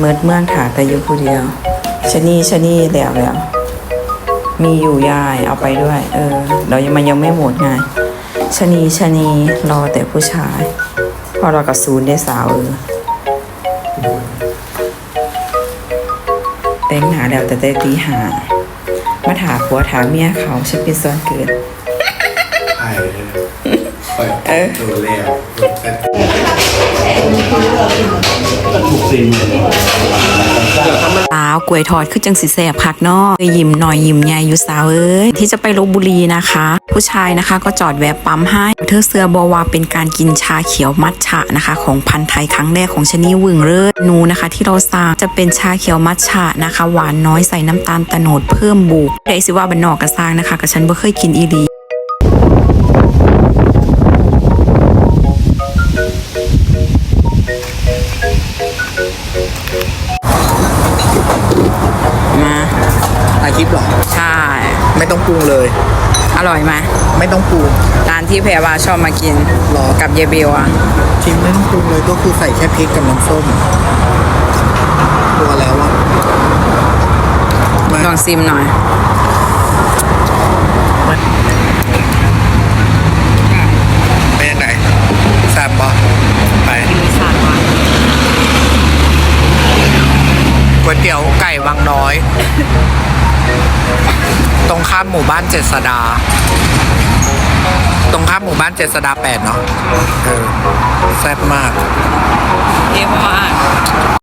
เมิดเมืองถาแต่อยู่ผู้เดียวชะนีชะนีแล้วแล้วมีอยู่ยายเอาไปด้วย เออ เรายังมันยังไม่หมดไงชะนีชะนีรอแต่ผู้ชาย พอเรากับซูนได้สาวเออแต่งหนาแล้วแต่ได้ตีหา มาถาผัวถามเมียเขาฉันเป็นส่วนเกินไอ้ปล่อยตัวแล้วถูกซิงเลย สาวกล้วยทอดคือจังสีแสบคักนาะไปยิ้มหน่อยยิ้มใหญ่อยู่สาวเอ้ยที่จะไปลบบุรีนะคะ ผู้ชายนะคะก็จอดแวะปั๊มให้ เธอเสือบอว่าเป็นการกินชาเขียวมัทฉะนะคะ ของพันธุ์ไทยครั้งแรกของชนีวึงเลิศนูนะคะ ที่เราสั่งจะเป็นชาเขียวมัทฉะนะคะ หวานน้อยใส่น้ำตาลตะโนดเพิ่มบุกไดสิว่าบันนอกกระซางนะคะกับฉันบ่เคยกินอีห มาอาคลิปหรอ ใช่ ไม่ต้องปรุงเลย อร่อยไหมไม่ต้องปรุงร้านที่แพรวาชอบมากินหรอกับเยเบลอะจริงไม่ต้องปรุงเลยก็คือใส่แค่พริกกับน้ำส้มตัวแล้วอะมาลองซิมหน่อย เป็นยังไงแซ่บปะไป ก๋วยเตี๋ยวไก่วังน้อย ตรงข้ามหมู่บ้านเจษดา ตรงข้ามหมู่บ้านเจษดาแปดเนาะเออแซ่บมาก เยี่ยมมาก